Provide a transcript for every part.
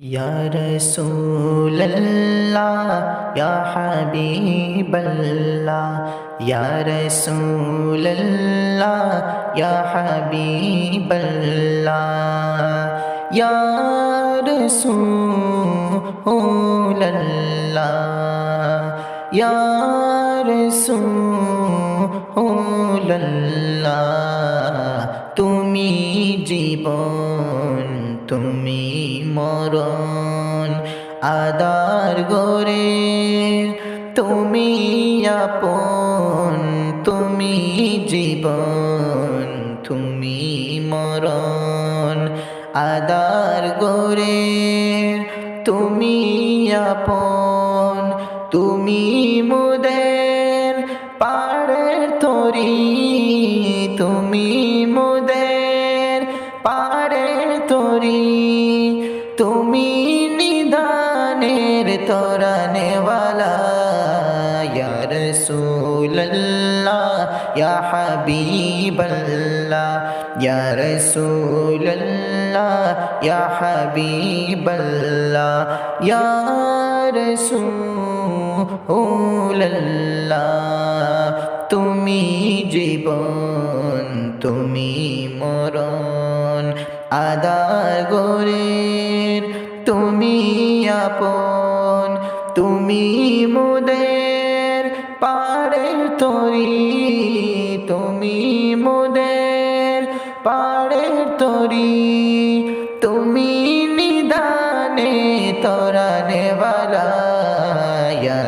یا رسول اللہ یا حبیب اللہ یا رسول اللہ یا حبیب اللہ یا رسول اللہ یا رسول اللہ تمہیں جیبون তুমি মরণ আদার গরে তুমি আপন, তুমি জীবন, তুমি মরণ আদার গরে তুমি আপন, তুমি মুদের পাড়ের তরি, তুমি মুদের পাড়ের তরি তুমি নিদানের তোরানেওয়ালা ইয়া রাসূলুল্লাহ, ইয়া হাবিবাল্লাহ, ইয়া রাসূলুল্লাহ, ইয়া হাবিবাল্লাহ, ইয়া রাসূলুল্লাহ। তুমি জীবন, তুমি মরণ আদার গোরের তুমি আপন, তুমি মুদের পাড়ের তরি, তুমি মুদের পাড়ের তরি, তুমি নিদানে তোরা নেওয়ালা ইয়া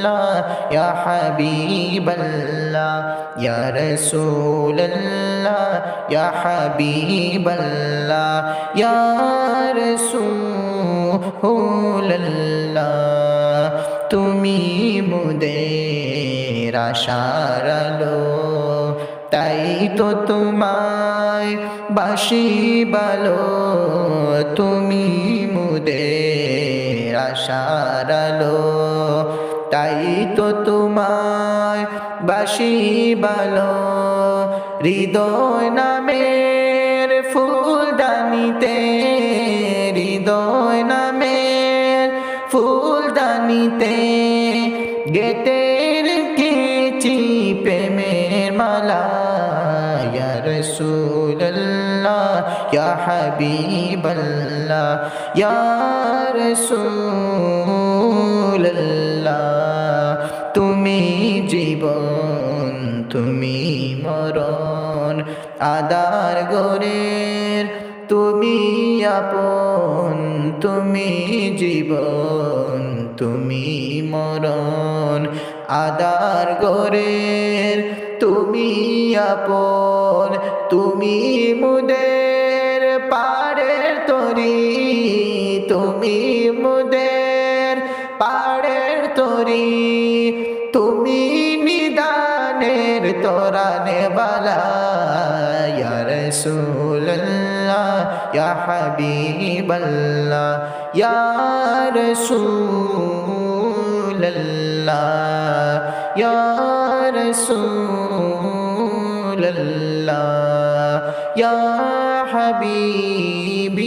রাসূলুল্লাহ ইয়া হাবিবাল্লাহ, ইয়া রাসূলুল্লাহ, ইয়া হাবিবাল্লাহ, ইয়া রাসূলুল্লাহ। তুমি মুদের আশার তাই তো তোমায় বাসি বালো। তুমি মুদের আশার আলো তো তোমায় বাসি বালো। হৃদয় নামের ফুলদানিতে, হৃদয় নামের ফুলদানিতে গেতের কেচি প্রেমের মালা। ইয়া রাসূলুল্লাহ, ইয়া হাবিবাল্লাহ, ইয়া রাসূলুল্লাহ। তুমি জীবন, তুমি মরণ। আদার গোরের তুমি আপন। তুমি জীবন, তুমি মরণ। আদার গোরের তুমি আপন। তুমি মুদের পাড়ের তরি, তুমি মুদের তুমি নিদানের তোরানে বালা ইয়া রাসূলুল্লাহ ইয়া হাবিবাল্লাহ ইয়া রাসূলুল্লাহ ইয়া রাসূলুল্লাহ ইয়া হাবিবাল্লাহ